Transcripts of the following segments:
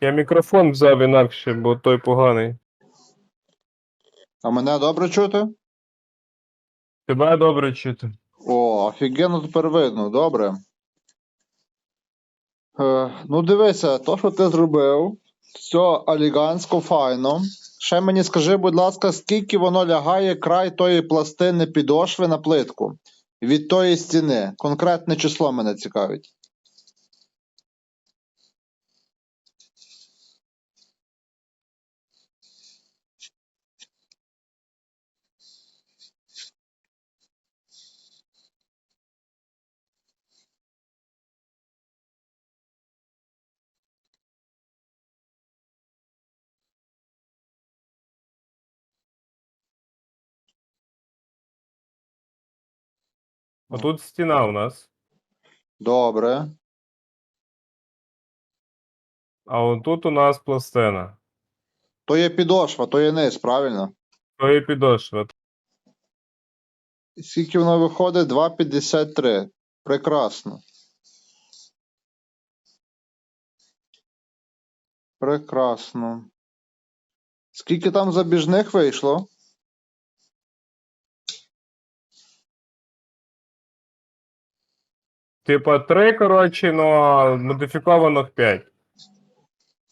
Я мікрофон взяв інакше, бо той поганий. А мене добре чути? Тебе добре чути. О, офігенно тепер видно, добре. Е, ну, дивися, то, що ти зробив, все елегантсько, файно. Ще мені скажи, будь ласка, скільки воно лягає край тої пластини підошви на плитку від тої стіни. Конкретне число мене цікавить. Отут стіна у нас, Добре. а отут у нас пластина. То є підошва, то є низ, правильно? То є підошва. Скільки воно виходить? 2,53. Прекрасно. Прекрасно. Скільки там забіжних вийшло? Типа три, коротше, ну а модифікованих 5.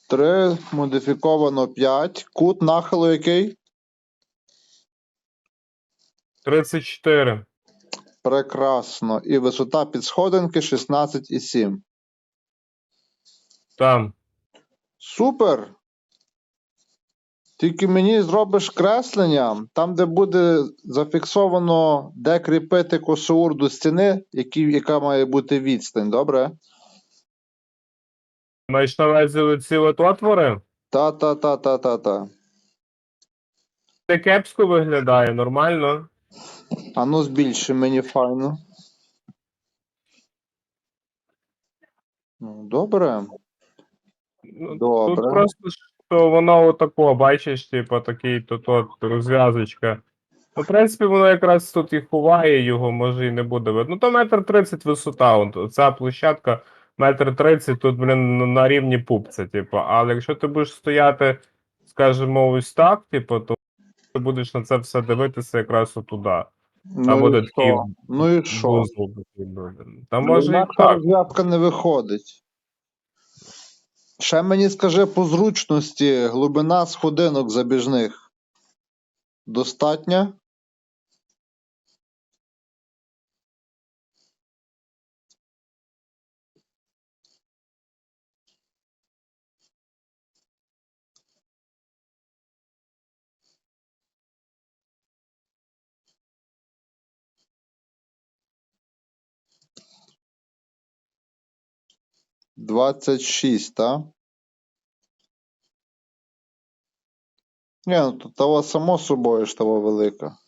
3, модифіковано 5. Кут нахилу який? 34. Прекрасно. І висота підсходинки 16,7. Там. Супер. Тільки мені зробиш креслення, там, де буде зафіксовано, де кріпити косоур до стіни, які, яка має бути відстань, добре? Маєш на увазі ці от отвори? Та-та-та-та-та-та. Це кепсько виглядає, нормально. А ну збільши мені файно. Ну, добре. Ну, Добре. Тут просто що воно отако, бачиш, типу, такий тут от розв'язочка. Ну, в принципі, воно якраз тут і ховає його, може і не буде видно. Ну, то метр тридцять висота. От, ця площадка метр тридцять, тут, блін, на- рівні пупця, типу. Але якщо ти будеш стояти, скажімо, ось так, типу, то ти будеш на це все дивитися якраз отуда. Там Ну буде і такий що? Ну і що? Ну, може і так. розв'язка не виходить. Ще мені скажи по зручності глибина сходинок забіжних. Достатня? Двадцять шість, так? Ні, ну то того само собою ж того велика.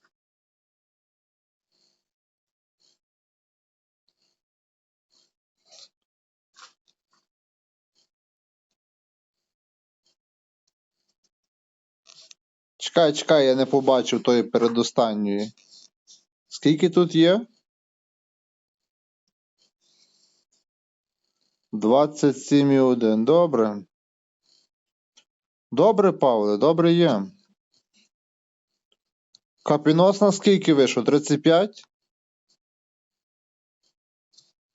Чекай, чекай, я не побачив тої передостанньої. Скільки тут є? 27,1. Добре. Добре, Павле, добре є. Капінос на скільки вийшов? 35?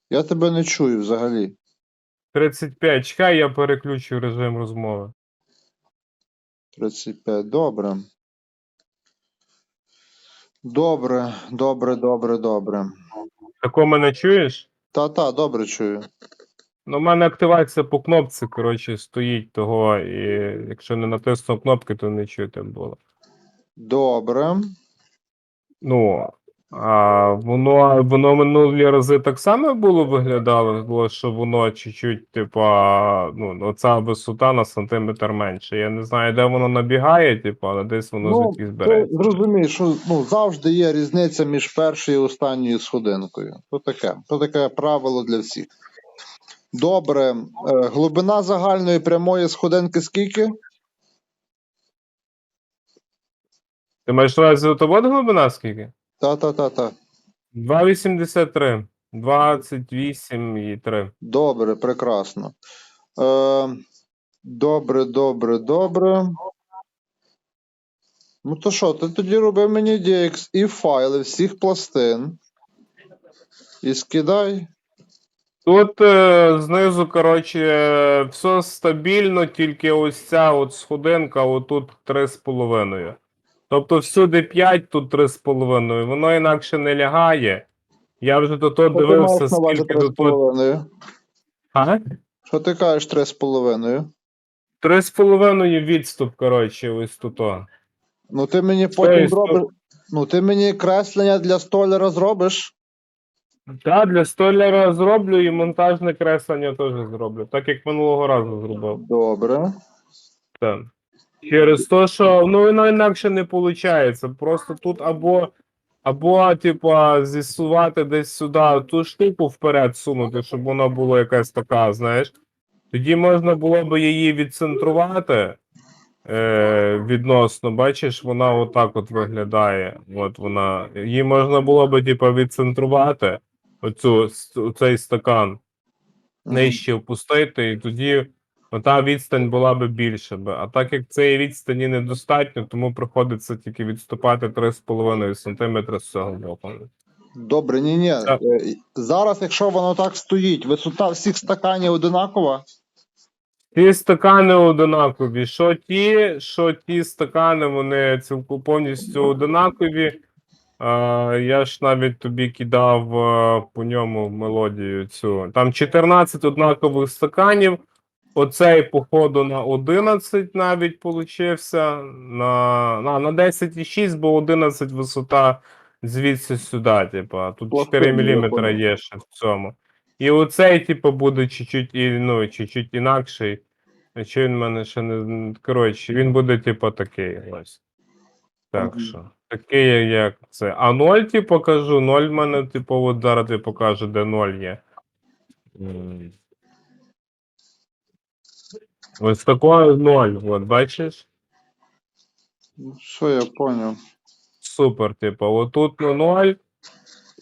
Я тебе не чую взагалі. 35. Чекай, я переключу режим розмови. 35. Добре. Добре, добре, добре, добре. Тако мене чуєш? Та-та, добре чую. Ну, у мене активація по кнопці, коротше, стоїть того, і якщо не натиснув кнопки, то не чути було. Добре. Ну, а воно, воно минулі рази так само було виглядало, було, що воно чуть-чуть, типа, ну, оця висота на сантиметр менше. Я не знаю, де воно набігає, типу, але десь воно Ну, звідки збереться. зрозумієш, що ну, завжди є різниця між першою і останньою сходинкою. То таке. То таке правило для всіх. Добре. Е, глибина загальної прямої сходинки скільки? Ти маєш на увазі от глибина скільки? Та-та-та-та. 2,83. 28 і 3. Добре, прекрасно. Е, Добре, добре, добре. Ну то що, ти тоді роби мені DX і файли всіх пластин. І скидай. Тут е, знизу, коротше, все стабільно, тільки ось ця от сходинка, отут 3,5. Тобто всюди 5, тут 3,5. Воно інакше не лягає. Я вже до того Що ти дивився, на увазі скільки того. 3,5? А? Що ти кажеш 3,5? 3,5 відступ, коротше, ось тут. о. Ну ти мені потім Тобто- зробиш. Ну ти мені креслення для столяра зробиш. Так, для столяра зроблю і монтажне креслення теж зроблю, так як минулого разу зробив. Добре. Так. Через те, що ну воно інакше не виходить. Просто тут або, або типа, зісувати десь сюди ту штуку вперед сунути, щоб воно було якась така, знаєш. Тоді можна було б її відцентрувати е, відносно, бачиш, вона отак от виглядає. От вона. Її можна було б, типа, відцентрувати, оцю, цей стакан нижче опустити, і тоді та відстань була би більша. би. А так як цієї відстані недостатньо, тому приходиться тільки відступати 3,5 см з цього боку. Добре, ні, ні. Так. Зараз, якщо воно так стоїть, висота всіх стаканів одинакова. Ті стакани одинакові. Що ті, що ті стакани, вони цілком повністю одинакові. Я ж навіть тобі кидав по ньому мелодію цю. Там 14 однакових стаканів. Оцей, походу, на 11 навіть получився. На, на, на 10,6, бо 11 висота звідси сюди. Типа. Тут 4 я мм є ще в цьому. І оцей, типу, буде чуть-чуть, ну, чуть-чуть інакший. Чи він в мене ще не. Коротше, він буде, типу, такий ось. Так що. Такий, як це. А 0, типу, кажу, 0 в мене, типу, от зараз я покажу, де 0 є. М. Ось такое 0, от бачиш? Ну, Що я поняв? Супер, типу, отут ну, 0.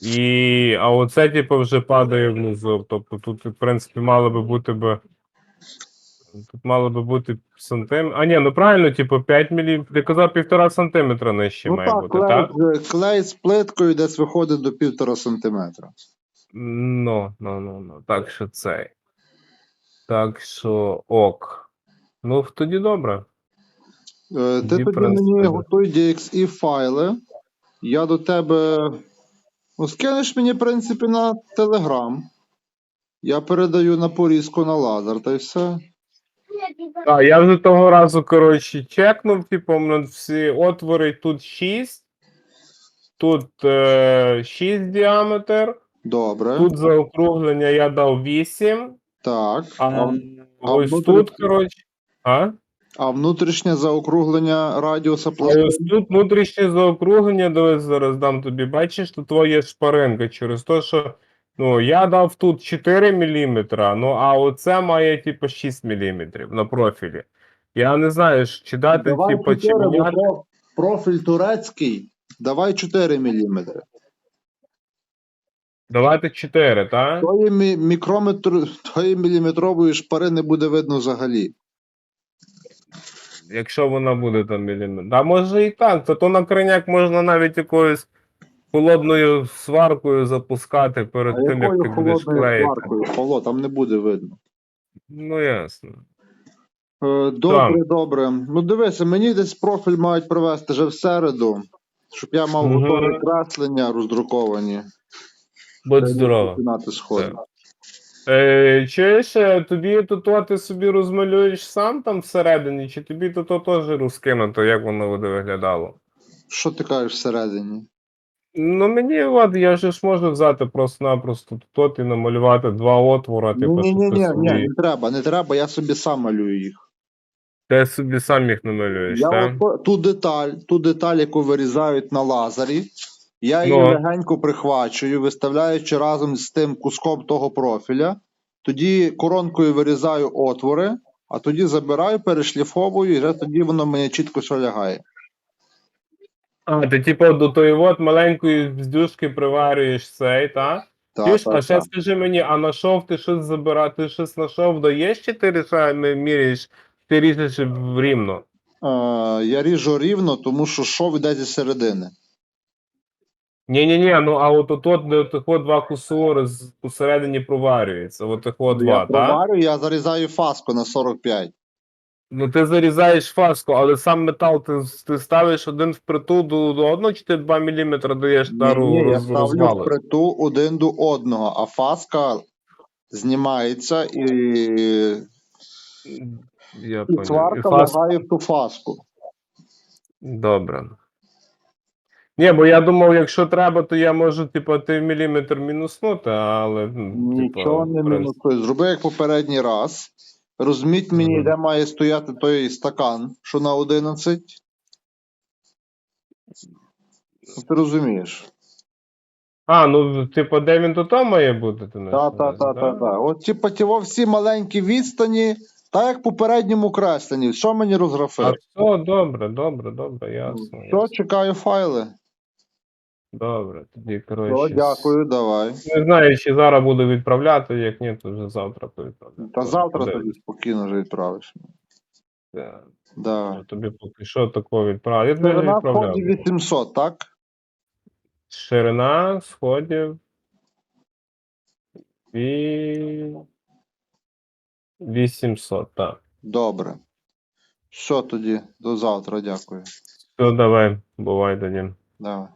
І, а оце, типу, вже падає внизу. Тобто тут, в принципі, мало би бути би. Тут мало би бути сантиметр. А ні, ну правильно, типу, 5 мм. Ти казав півтора сантиметра нижче ну має так, бути, клей, так? клей з плиткою десь виходить до півтора сантиметра. Ну, ну, ну, ну. Так що цей. Так що ок. Ну, тоді добре. Е, Ти Тоді, мені готуй DXE файли. Я до тебе. Ну, скинеш мені, в принципі, на Telegram. Я передаю на порізку на лазер, та й все. А, я вже того разу, коротше, чекнув, типу, мене всі отвори тут 6. Тут е, 6 діаметр. Добре. Тут заокруглення я дав 8. Так. А, А, а ось тут, коротше. А? а внутрішнє заокруглення радіуса А ось тут внутрішнє заокруглення, дивись, зараз дам тобі. Бачиш, тут твоє шпаринка через те, що ну, я дав тут 4 мм, ну а оце має типу 6 мм на профілі. Я не знаю, чи дати, Давай типу, чи 4, бо міняти. про- профіль турецький. Давай 4 мм. Давайте 4, так? Тої мі- мікрометр, тої міліметрової шпари не буде видно взагалі. Якщо вона буде там міліметр. А може і так, то, то на криняк можна навіть якоюсь холодною сваркою запускати перед А тим, як ти будеш клеїти. сваркою? Холод, там не буде видно. Ну ясно. Е, Добре, добре. Ну дивися, мені десь профіль мають привезти вже в середу, щоб я мав Мгм. готові креслення роздруковані. Будь сходи. Е, чуєш, е, тобі то, ти собі розмалюєш сам там всередині, чи тобі то, то теж розкинуто, як воно буде виглядало? Що ти кажеш всередині? Ну мені от я ж можу взяти просто-напросто тут і намалювати два отвора, Ні, типу, ні, щоб ні, ні, ні, не треба, не треба, я собі сам малюю їх. ти собі сам їх намалюєш, Я так? от ту деталь, ту деталь, яку вирізають на лазері, я її Ну. легенько прихвачую, виставляючи разом з тим куском того профіля. Тоді коронкою вирізаю отвори, а тоді забираю, перешліфовую, і вже тоді воно мені чітко все лягає. А, ти типу до тої от маленької бздюшки приварюєш цей, так? Так, Чуєш, а ще так. скажи мені, а на шов ти щось забирати, ти щось на шов даєш, чи ти рішаєш, міряєш ти ріжеш в- рівно? Е, я ріжу рівно, тому що шов іде зі середини. Ні, ні, ні, ну а от от, от, от, два кусори з- посередині проварюється. От от два, я так? проварю, я зарізаю фаску на 45. Ну ти зарізаєш фаску, але сам метал ти, ти ставиш один впритул до, до одного, чи ти 2 мм даєш тару Ні, я роз, ставлю розвали? впритул один до одного, а фаска знімається і, Я і поняв. І сварка фас... лягає в ту фаску. Добре. Ні, бо я думав, якщо треба, то я можу, типу, ти міліметр мінуснути, але. ну, Нічого типу, не в принципі, мінусує. Зроби як попередній раз. Розміть мені, де має стояти той стакан, що на 11. Ну, Ти розумієш? А, ну, типу, де він тут має бути? Ти маєш Та, на та, увазі, та, та, да? От типу, ті всі маленькі відстані, так як в попередньому кресленні. Що мені А розграфив? все, добре, добре, добре, ясно. Що, чекаю файли. Добре, тоді, Все, коротше. дякую, давай. Не знаю, чи зараз буду відправляти, як ні, то вже завтра повідправляю. Та завтра Подивлюсь. тобі спокійно вже відправиш. Да. Да. Тобі поки що такого відправляю. Я тобі Ширина відправляв. вході 800, так? Ширина сходів. І... 800, так. Добре. Що тоді? До завтра, дякую. Все, давай, бувай тоді. Давай.